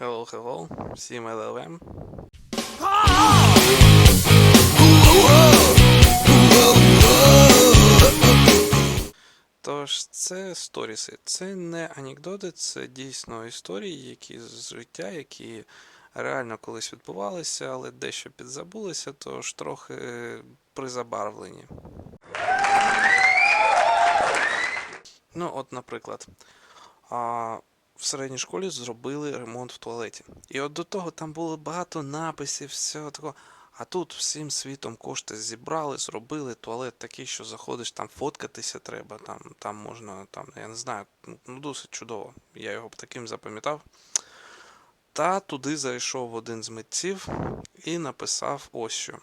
Hello, hello, всім LLM. Тож, це сторіси. Це не анекдоти, це дійсно історії, які з життя, які реально колись відбувалися, але дещо підзабулися, тож трохи призабарвлені. Ну, от, наприклад, а, в середній школі зробили ремонт в туалеті. І от до того там було багато написів, всього такого. А тут всім світом кошти зібрали, зробили туалет такий, що заходиш, там фоткатися треба, там, там можна, там, я не знаю, ну, ну досить чудово. Я його б таким запам'ятав. Та туди зайшов один з митців і написав ось що.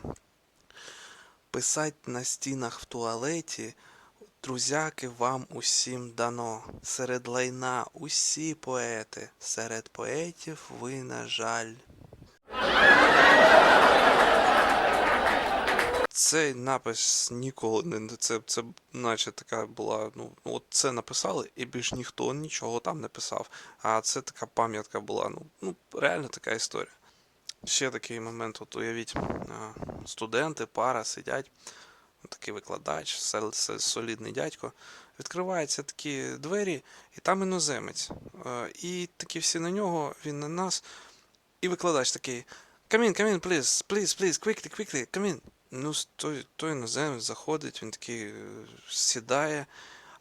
Писать на стінах в туалеті, друзяки, вам усім дано. Серед лайна усі поети, серед поетів ви, на жаль. Цей напис ніколи не це, це наче така була. Ну, от це написали, і більш ніхто нічого там не писав. А це така пам'ятка була. Ну, ну реально така історія. Ще такий момент, от уявіть, студенти, пара сидять, такий викладач, солідний дядько. Відкриваються такі двері, і там іноземець. Е, І такі всі на нього, він на нас. І викладач такий: Come in, come in, please, please, please, quickly, quickly, come in. Ну, той, той іноземець заходить, він такий е, сідає,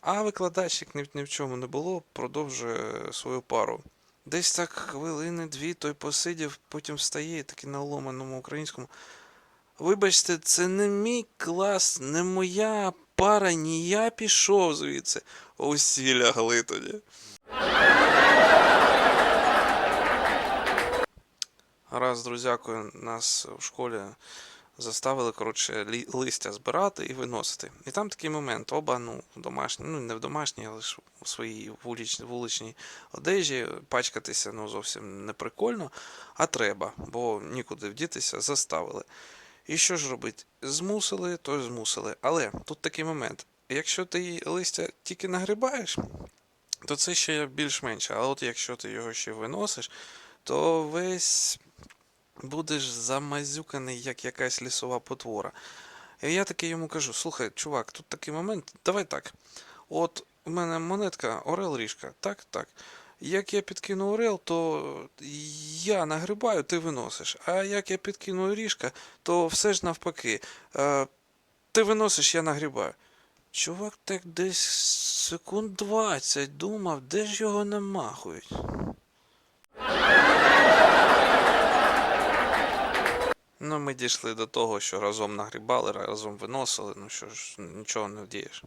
а викладачик ні, ні в чому не було, продовжує свою пару. Десь так хвилини дві той посидів, потім встає такий на ломаному українському. Вибачте, це не мій клас, не моя пара, ні я пішов звідси. Усі лягли тоді. Раз друзякою нас в школі заставили, коротше, листя збирати і виносити. І там такий момент, оба, ну, домашні, ну не в домашній, але ж у своїй вуличній, вуличній одежі, пачкатися ну, зовсім не прикольно, а треба, бо нікуди вдітися, заставили. І що ж робити? Змусили, то змусили. Але тут такий момент. Якщо ти листя тільки нагрибаєш, то це ще більш-менше. А от якщо ти його ще виносиш, то весь будеш замазюканий, як якась лісова потвора. І я таки йому кажу: слухай, чувак, тут такий момент, давай так. От у мене монетка Орел ріжка, так, так. Як я підкину Орел, то я нагрибаю, ти виносиш. А як я підкину ріжка, то все ж навпаки. Е, ти виносиш, я нагрібаю. Чувак так десь секунд 20 думав, де ж його намахують. Ну, ми дійшли до того, що разом нагрібали, разом виносили, ну що ж, нічого не вдієш.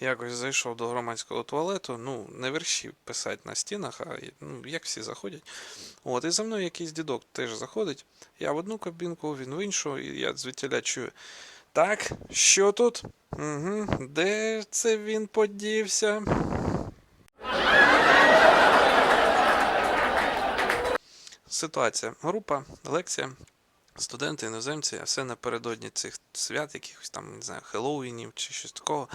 Якось зайшов до громадського туалету, ну, не вірші писати на стінах, а ну, як всі заходять. От, і за мною якийсь дідок теж заходить. Я в одну кабінку, він в іншу, і я звідтіля чую. Так, що тут? Угу, де це він подівся? Ситуація. Група, лекція. Студенти, іноземці, а все напередодні цих свят, якихось там, не знаю, Хеллоуінів чи щось такого,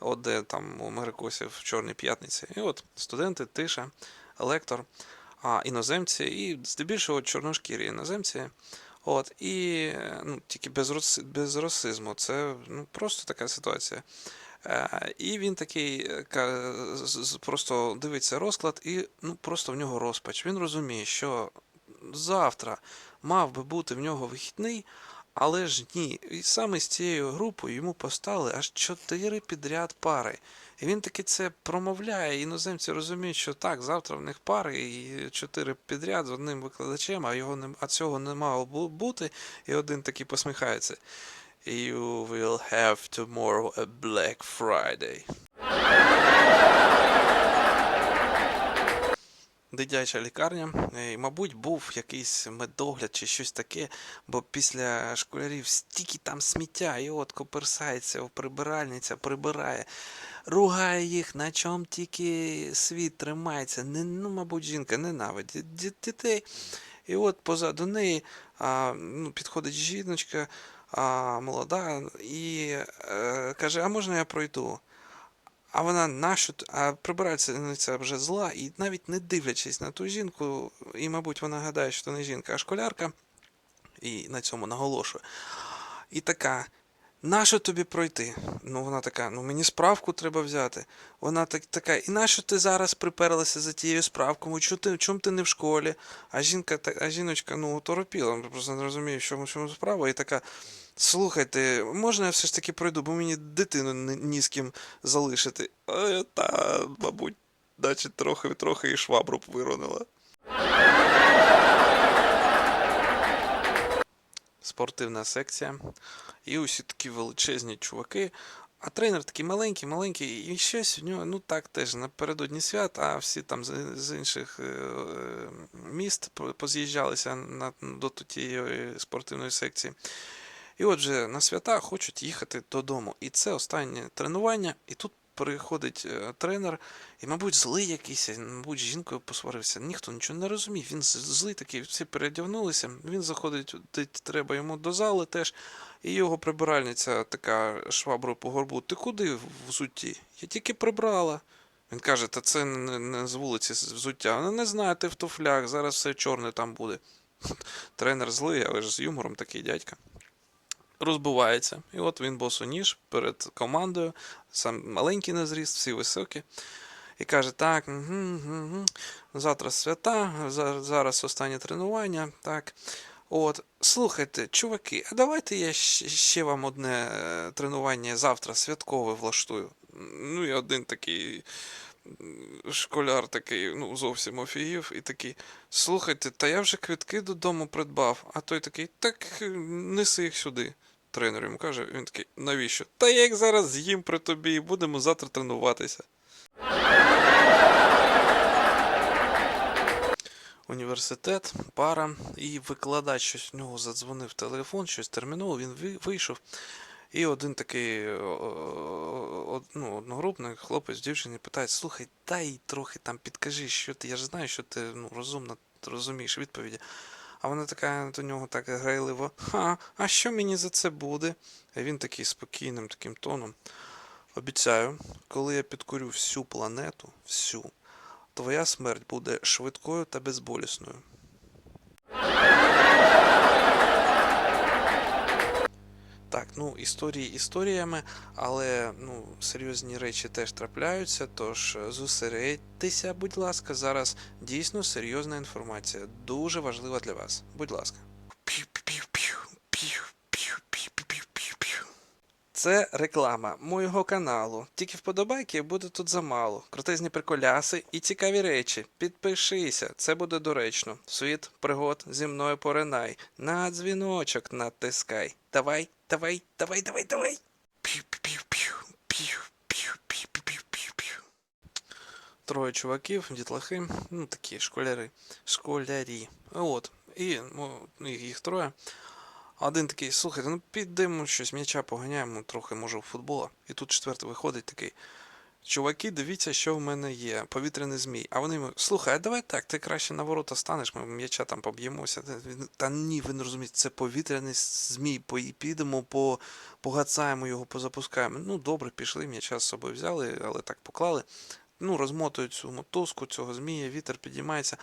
от де там у америкосів в Чорній п'ятниці. І от студенти, тиша, лектор, а, іноземці, і здебільшого чорношкірі іноземці. От, і ну, тільки без, без расизму. Це ну, просто така ситуація. Е, і він такий просто дивиться розклад, і ну, просто в нього розпач. Він розуміє, що завтра мав би бути в нього вихідний, але ж ні. І саме з цією групою йому поставили аж чотири підряд пари. І він таки це промовляє, іноземці розуміють, що так, завтра в них пари і чотири підряд з одним викладачем, а його не, а цього не мало бу- бути. І один такий посміхається. You will have tomorrow a Black Friday. Дитяча лікарня, е, і, мабуть, був якийсь медогляд чи щось таке, бо після школярів стільки там сміття, і от коперсається, прибиральниця прибирає, ругає їх, на чому тільки світ тримається. Не, ну, мабуть, жінка ненавидить дітей. І от позаду неї а, ну, підходить жіночка а, молода і е, каже: А можна я пройду? А вона нащо, а прибиральниця вже зла, і навіть не дивлячись на ту жінку, і, мабуть, вона гадає, що це не жінка, а школярка, і на цьому наголошує. І така. Нащо тобі пройти? Ну, вона така, ну мені справку треба взяти. Вона так, така, і нащо ти зараз приперлася за тією справкою? Чому ти, чому ти не в школі? А жінка, а жіночка, ну, торопіла, просто не розумію, в чому, чому справа. І така, слухайте, можна я все ж таки пройду, бо мені дитину ні, з ким залишити. А, та, мабуть, наче трохи, трохи і швабру б виронила. Спортивна секція. І усі такі величезні чуваки. А тренер такий маленький, маленький, і щось в нього, ну так теж напередодні свят, а всі там з, інших е, е, міст поз'їжджалися на, до тієї спортивної секції. І отже, на свята хочуть їхати додому. І це останнє тренування, і тут приходить е, тренер, і, мабуть, злий якийсь, мабуть, з жінкою посварився. Ніхто нічого не розумів. Він злий такий, всі передягнулися. Він заходить, де треба йому до зали теж. І його прибиральниця така шваброю по горбу. Ти куди в взутті? Я тільки прибрала. Він каже, та це не, не з вулиці взуття. Вона не знає, ти в туфлях, зараз все чорне там буде. Тренер злий, але ж з юмором такий дядька. Розбивається. І от він босоніж перед командою, сам маленький на зріст, всі високі. І каже: так, угу, угу, завтра свята, зараз останнє тренування. Так. От, слухайте, чуваки, а давайте я ще вам одне е, тренування завтра святкове влаштую. Ну і один такий школяр такий, ну, зовсім офігів, і такий. Слухайте, та я вже квитки додому придбав. А той такий, так е, неси їх сюди. Тренер йому каже, він такий, навіщо? Та я їх зараз з'їм при тобі і будемо завтра тренуватися. Університет, пара, і викладач щось в нього задзвонив телефон, щось терміново, він вийшов. І один такий о, о, ну, одногрупник, хлопець, дівчині питає: слухай, дай трохи там підкажи, що ти. Я ж знаю, що ти ну, розумно розумієш відповіді. А вона така до нього так грайливо: Ха, а що мені за це буде? А він такий спокійним таким тоном. Обіцяю, коли я підкорю всю планету, всю, твоя смерть буде швидкою та безболісною. Так, ну історії історіями, але ну, серйозні речі теж трапляються. Тож зосередьтеся, будь ласка, зараз дійсно серйозна інформація, дуже важлива для вас. Будь ласка. Це реклама моєго каналу. Тільки вподобайки буде тут замало. Крутезні приколяси і цікаві речі. Підпишися, це буде доречно. Світ пригод зі мною поринай. На дзвіночок натискай. Давай, давай, давай, давай, давай. Троє чуваків, дітлахи, ну такі школяри, школярі. От. І ну, їх троє. Один такий, слухайте, ну підемо щось, м'яча поганяємо, трохи може в футбола. І тут четвертий виходить такий. Чуваки, дивіться, що в мене є. Повітряний змій. А вони йому, слухай, а давай так, ти краще на ворота станеш, ми м'яча там поб'ємося. Та ні, ви не розумієте, це повітряний змій. Підемо, по, погацаємо його, позапускаємо. Ну, добре, пішли, м'яча з собою взяли, але так поклали. Ну, розмотують цю мотузку, цього змія, вітер підіймається.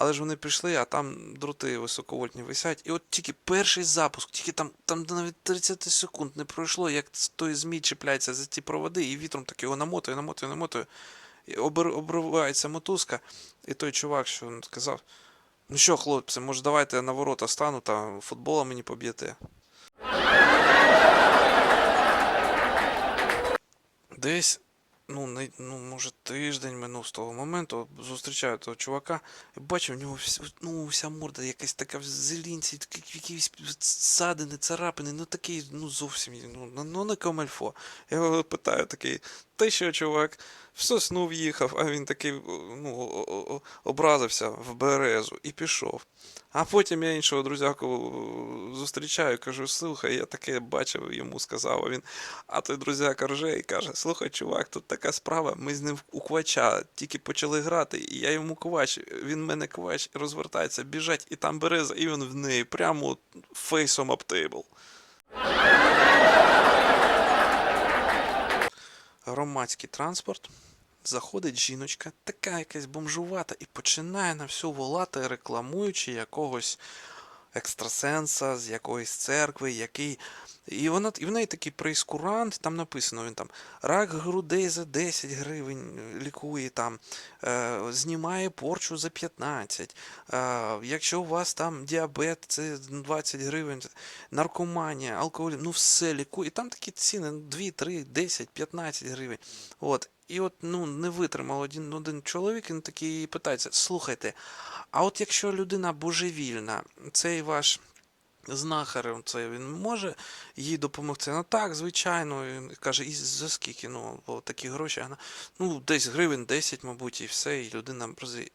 Але ж вони пішли, а там дроти високовольтні висять. І от тільки перший запуск, тільки там, там навіть 30 секунд не пройшло, як той змій чіпляється за ті проводи, і вітром так його намотує, намотує, намотує. І обр... обривається мотузка. І той чувак, що сказав: Ну що, хлопці, може давайте я на ворота стану та футболом мені поб'єте. Десь, ну, не, ну, може, тиждень минув з того моменту, зустрічаю того чувака, і бачу, в нього вся, ну, вся морда якась така в зелінці, якісь садини, царапини, ну такий, ну зовсім, ну, ну, ну не камальфо. Я його питаю такий, ти що, чувак, в сосну в'їхав, а він такий, ну, образився в березу і пішов. А потім я іншого друзяку зустрічаю, кажу, слухай, я таке бачив, йому сказав, а він. А той друзяка рже і каже: Слухай, чувак, тут така справа, ми з ним у квача тільки почали грати, і я йому квач, він мене квач, розвертається, біжать, і там береза, і він в неї, прямо фейсом об тейбл. Громадський транспорт. Заходить жіночка, така якась бомжувата, і починає на всю волати, рекламуючи якогось екстрасенса з якоїсь церкви, який. І, вона, і в неї такий прейскурант, там написано, він там рак грудей за 10 гривень лікує, там, е, знімає порчу за 15. Е, якщо у вас там діабет, це 20 гривень, наркоманія, алкоголь, ну все лікує. І там такі ціни 2, 3, 10, 15 гривень. От. І от ну, не витримав один, один чоловік, він такий питається: слухайте, а от якщо людина божевільна, цей ваш знахар, це він може їй допомогти? Ну так, звичайно. Він каже, і за скільки? Ну, бо такі гроші. Ну, десь гривень 10, мабуть, і все, і людина.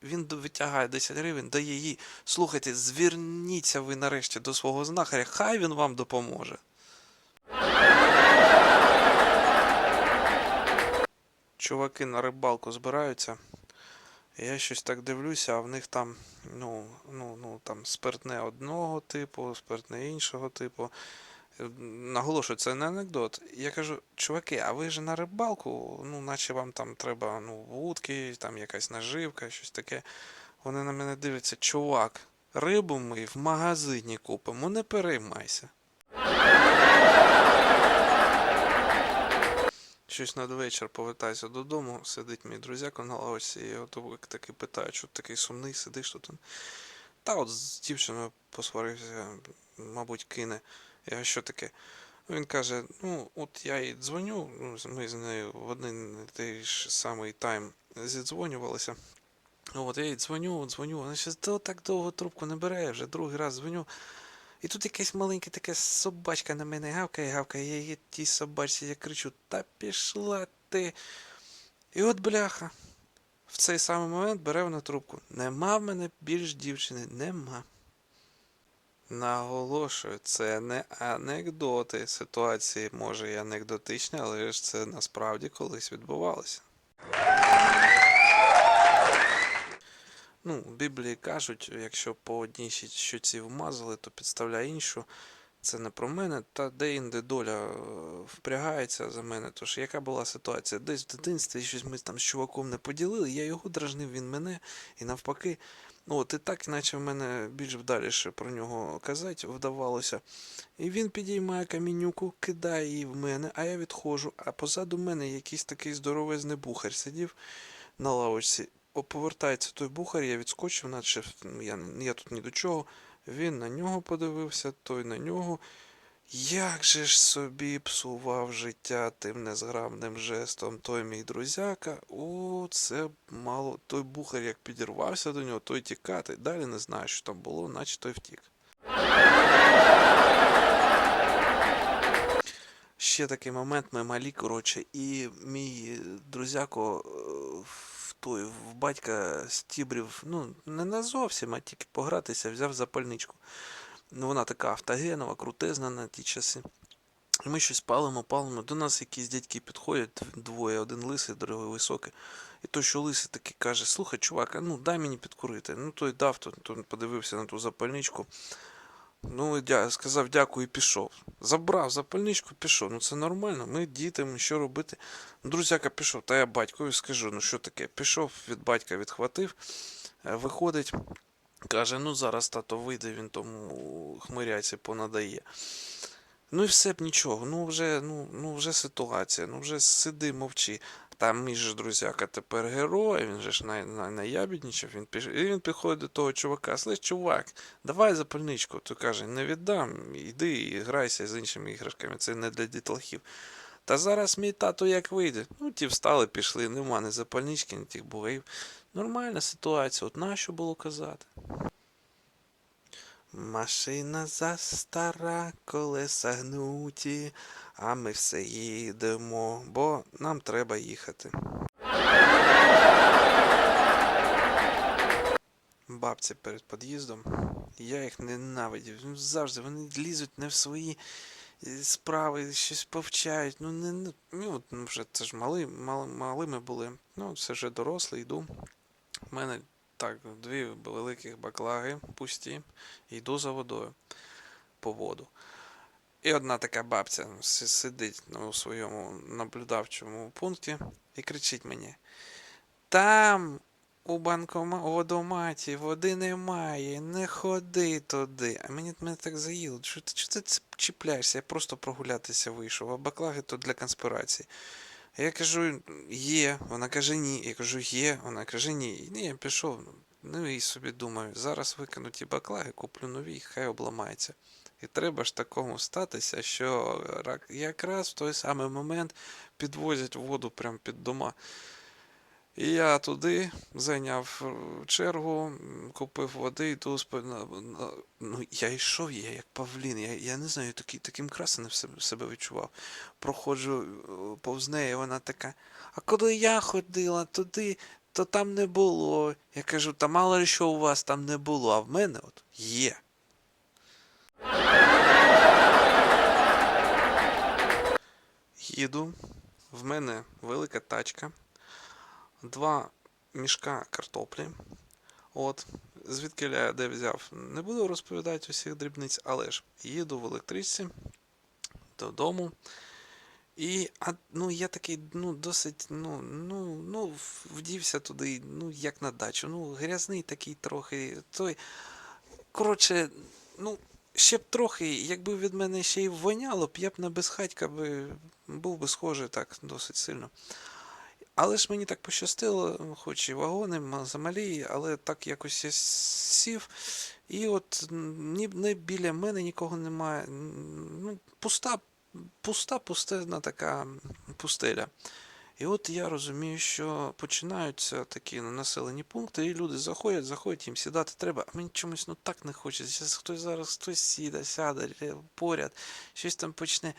Він витягає 10 гривень, дає їй. Слухайте, зверніться ви нарешті до свого знахаря, хай він вам допоможе. Чуваки на рибалку збираються. Я щось так дивлюся, а в них там, ну, ну, ну, там спиртне одного типу, спиртне іншого типу. Е, Наголошую, це не анекдот. Я кажу, чуваки, а ви ж на рибалку, ну, наче вам там треба ну, вудки, там якась наживка, щось таке. Вони на мене дивляться, чувак, рибу ми в магазині купимо, не переймайся. Щось надвечір повертаюся додому, сидить мій друзяко на лавочці, і от таки питаю, що такий сумний, сидиш тут. Та от з дівчиною посварився, мабуть, кине. Я що таке? Він каже: ну, от я їй дзвоню, ну, ми з нею в один той ж самий тайм зідзвонювалися. От я їй дзвоню, дзвоню, вона ще так довго трубку не бере, вже другий раз дзвоню. І тут якась маленька така собачка на мене гавкає, гавкає, я їй тій собачці я кричу, та пішла ти. І от бляха. В цей самий момент бере вона трубку. Нема в мене більш дівчини, нема. Наголошую, це не анекдоти. Ситуації може і анекдотичні, але ж це насправді колись відбувалося. Ну, в Біблії кажуть, якщо по одній щоці вмазали, то підставляй іншу. Це не про мене, та де-інде доля е, впрягається за мене. Тож яка була ситуація? Десь в дитинстві щось ми там з чуваком не поділили, я його дражнив, він мене, і навпаки. От і так, іначе в мене більш вдаліше про нього казати вдавалося. І він підіймає камінюку, кидає її в мене, а я відходжу. А позаду мене якийсь такий здоровезний бухар сидів на лавочці. Повертається той бухар, я відскочив, наче я, я тут ні до чого. Він на нього подивився, той на нього. Як же ж собі псував життя тим незграбним жестом той мій друзяка. О, це мало. Той бухар як підірвався до нього, той тікати. Далі не знаю, що там було, наче той втік. Ще такий момент, ми малі, коротше, і мій друзяко е, той в батька стібрів, ну, не на зовсім, а тільки погратися, взяв запальничку. Ну, вона така автогенова, крутезна на ті часи. І ми щось палимо, палимо. До нас якісь дядьки підходять, двоє, один лисий, другий високий. І той, що лисий такий каже: слухай, чувак, а ну дай мені підкурити. Ну той дав, то, то подивився на ту запальничку. Ну, дя, сказав дякую і пішов. Забрав запальничку, пішов. Ну це нормально. Ми діти, ми що робити. Ну, друзяка пішов, та я батькові скажу, ну що таке? Пішов від батька відхватив, е, виходить, каже: ну зараз тато вийде, він тому хмиряці понадає. Ну і все б нічого. Ну вже, ну, ну вже ситуація, ну вже сиди, мовчи. Там мій же друзяка тепер герой, він же ж най, най, найябіднічав, він піш... і він підходить до того чувака. Слиш, чувак, давай запальничку. Той каже, не віддам, іди і грайся з іншими іграшками, це не для дітлахів. Та зараз мій тато як вийде. Ну, ті встали, пішли, нема ні запальнички, ні тих бугаїв. Нормальна ситуація, от нащо було казати? Машина застара, колеса гнуті, а ми все їдемо, бо нам треба їхати. Бабці перед під'їздом, я їх ненавидів. Ну, завжди вони лізуть не в свої е, справи, щось повчають. Ну, не, ну, ну, вже це ж мали, мали, малими були. Ну, це вже дорослий, йду. У мене так, дві великих баклаги пусті, йду за водою по воду. І одна така бабця сидить ну, у своєму наблюдавчому пункті і кричить мені: Там у банкома у водоматі води немає, не ходи туди. А мені мене так заїло. Що ти, що ти чіпляєшся? Я просто прогулятися вийшов, а баклаги то для конспірації. Я кажу, є. Вона каже, ні. Я кажу, є. Вона каже, ні. І я пішов. Ну і собі думаю, зараз викину ті баклаги, куплю нові, хай обламається. І треба ж такому статися, що якраз в той самий момент підвозять воду прямо під дома. І я туди зайняв е, чергу, купив води, йду спи- Ну, я йшов, я як павлін, я, я не знаю, такий, таким красеним себе, себе відчував. Проходжу е, повз неї, вона така. А коли я ходила туди, то там не було. Я кажу, та мало ли що у вас там не було, а в мене от є. Їду, в мене велика тачка, два мішка картоплі. От, звідки я де взяв, не буду розповідати усіх дрібниць, але ж їду в електричці додому. І а, ну, я такий, ну, досить, ну, ну, ну, вдівся туди, ну, як на дачу. Ну, грязний такий трохи. Той. Коротше, ну, ще б трохи, якби від мене ще й воняло б, я б на безхатька би був би схожий так досить сильно. Але ж мені так пощастило, хоч і вагони замалі, але так якось я сів, і от ні, не біля мене нікого немає. Ну, пуста, пуста, пустельна така пустеля. І от я розумію, що починаються такі населені пункти, і люди заходять, заходять, їм сідати треба, а мені чомусь ну так не хочеться. Зараз хтось зараз хтось сіде, сяде поряд, щось там почне.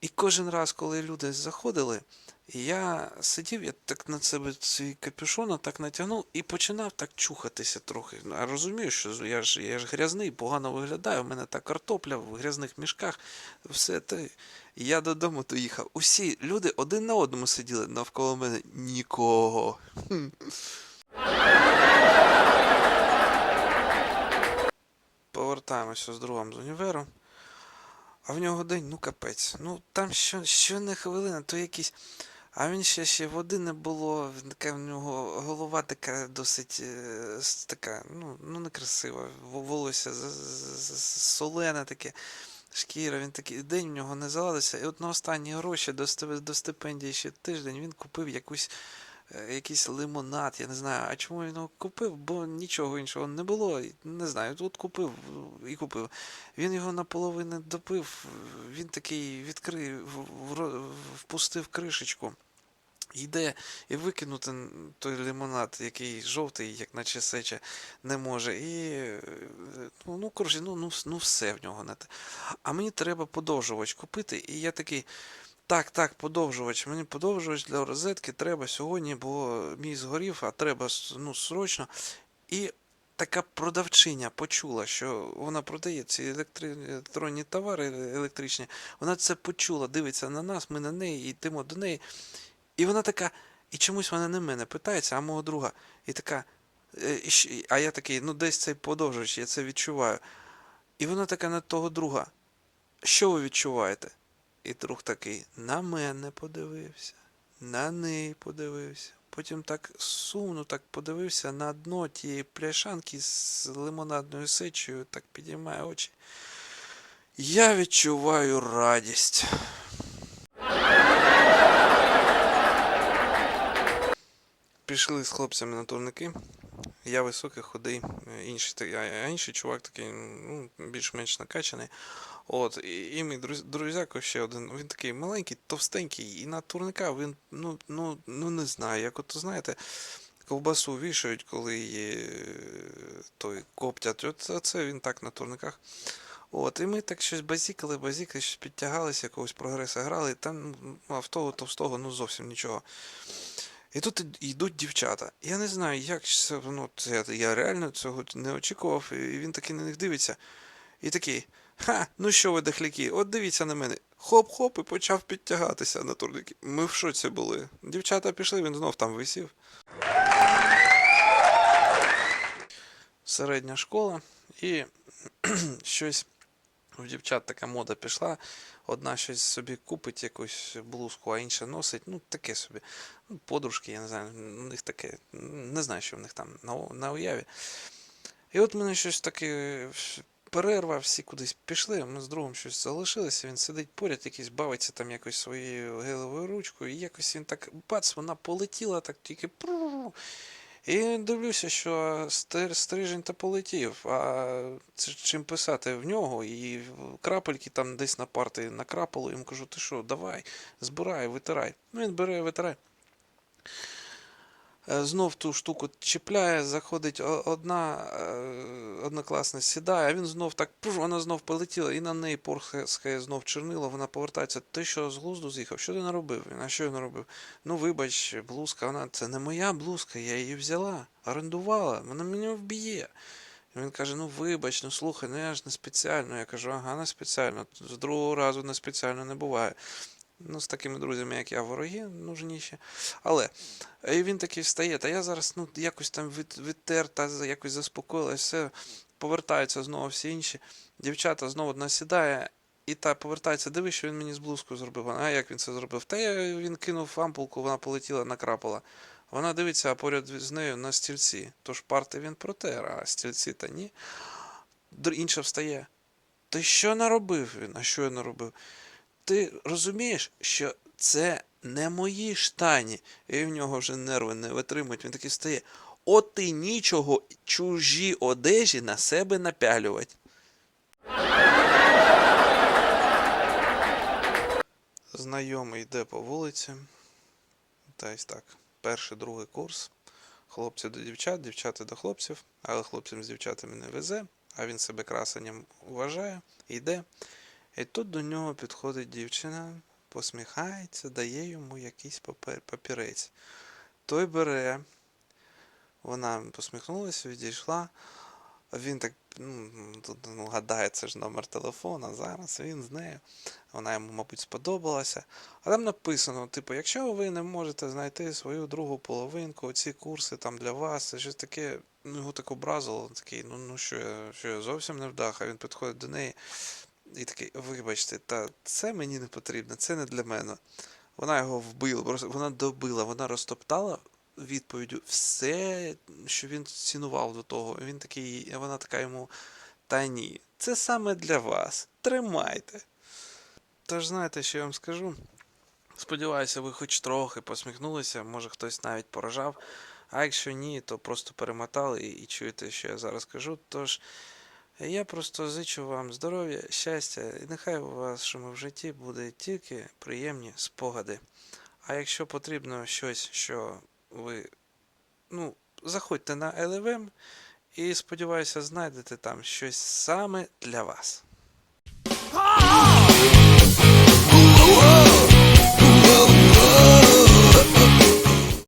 І кожен раз, коли люди заходили, я сидів, я так на себе цей капюшон так натягнув і починав так чухатися трохи. Ну, А розумію, що я ж, я ж грязний, погано виглядаю, у мене та картопля в грязних мішках, все те. Я додому доїхав. Усі люди один на одному сиділи навколо мене нікого. Повертаємося з другом з універу. А в нього день, ну капець. Ну там що, що не хвилина, то якісь. А він ще ще води не було, така в нього голова така досить е, така, ну, ну некрасива. Волосся солене таке, шкіра, він такий день в нього не заладився. І от на останні гроші до, до стипендії ще тиждень він купив якусь е, якийсь лимонад, я не знаю, а чому він його купив, бо нічого іншого не було. Не знаю, от купив і купив. Він його наполовину допив, він такий відкрив, впустив кришечку. Йде і викинути той лимонад, який жовтий, як наче сече, не може. І е, ну, ну коротше, ну, ну, ну все в нього не те. А мені треба подовжувач купити, і я такий. Так, так, подовжувач. Мені подовжувач для розетки треба сьогодні, бо мій згорів, а треба ну, срочно. І така продавчиня почула, що вона продає ці електронні товари електричні. Вона це почула, дивиться на нас, ми на неї, йдемо до неї. І вона така, і чомусь вона не мене питається, а мого друга. І така. е, А я такий, ну десь цей подовжувач, я це відчуваю. І вона така на того друга. Що ви відчуваєте? І друг такий на мене подивився, на неї подивився. Потім так сумно так подивився на дно тієї пляшанки з лимонадною сечею, так підіймає очі. Я відчуваю радість. Пішли з хлопцями на турники. Я високий, худий, е, інший, а інший чувак такий, ну, більш-менш накачаний. От, і, і мій друз- друзяко ще один, він такий маленький, товстенький, і на турника він, ну, ну, ну не знаю, як от знаєте, ковбасу вішають, коли є е, той коптять. От це він так на турниках. От, і ми так щось базікали, базікали, щось підтягалися, якогось прогреса грали, там ну, а в того товстого ну зовсім нічого. І тут йдуть дівчата. Я не знаю, як це, ну, це я реально цього не очікував, і він такий на них дивиться. І такий, ха, ну що ви, дохляки, от дивіться на мене. Хоп-хоп, і почав підтягатися на турники. Ми в шоці були. Дівчата пішли, він знов там висів. Середня школа, і щось в дівчат така мода пішла. Одна щось собі купить якусь блузку, а інша носить. Ну, таке собі. Ну, подружки, я не знаю, у них таке. Не знаю, що в них там на, на уяві. І от мене щось таке. Перерва, всі кудись пішли, ми з другом щось залишилися, він сидить поряд, якийсь бавиться там якось своєю гелевою ручкою, і якось він так бац, вона полетіла так тільки. І дивлюся, що стрижень та полетів, а чим писати в нього, і крапельки там десь на парти накрапало, йому кажу, ти що, давай, збирай, витирай. Ну він бере, витирай. Е, Знов ту штуку чіпляє, заходить одна е, однокласна сідає, а він знов так, пуш, вона знов полетіла, і на неї порхає знов чорнило, вона повертається. Ти що з глузду з'їхав? Що ти наробив? Він, А що я наробив? Ну, вибач, блузка, вона це не моя блузка, я її взяла, орендувала, вона мене вб'є. Він каже: ну вибач, ну слухай, ну я ж не спеціально. Я кажу, ага, не спеціально. З другого разу не спеціально не буває. Ну, з такими друзями, як я, вороги нужніші. Але і він такий встає, та я зараз ну, якось там від, відтер, та якось заспокоїлась, все, повертаються знову всі інші. Дівчата знову одна сідає, і та повертається, диви, що він мені з блузкою зробив. А як він це зробив? Та я, він кинув ампулку, вона полетіла, накрапала. Вона дивиться, а поряд з нею на стільці. Тож парти він протер, а стільці та ні. Інша встає. Ти що наробив він? А що я наробив? Ти розумієш, що це не мої штані, і в нього вже нерви не витримують. Він такий стає. От ти нічого чужі одежі на себе напялювати. Знайомий йде по вулиці. Та так. Перший, другий курс. Хлопці до дівчат, дівчата до хлопців, але хлопцям з дівчатами не везе, а він себе красенням вважає, йде. І тут до нього підходить дівчина, посміхається, дає йому якийсь папер, папірець. Той бере, вона посміхнулася, відійшла. Він так ну, ну, гадає, це ж номер телефона зараз, він з нею. Вона йому, мабуть, сподобалася. А там написано: типу, якщо ви не можете знайти свою другу половинку, оці курси там для вас, це щось таке, ну його так образило, такий, ну, ну що я, що я зовсім не вдах, а він підходить до неї. І такий, вибачте, та це мені не потрібно, це не для мене. Вона його вбила, вона добила, вона розтоптала відповіддю все, що він цінував до того. Він такий, вона така йому, та ні, це саме для вас. Тримайте. Тож знаєте, що я вам скажу? Сподіваюся, ви хоч трохи посміхнулися, може хтось навіть поражав. А якщо ні, то просто перемотали і, чуєте, що я зараз кажу. Тож я просто зичу вам здоров'я, щастя, і нехай у вашому житті буде тільки приємні спогади. А якщо потрібно щось, що ви ну, заходьте на LVM і сподіваюся, знайдете там щось саме для вас.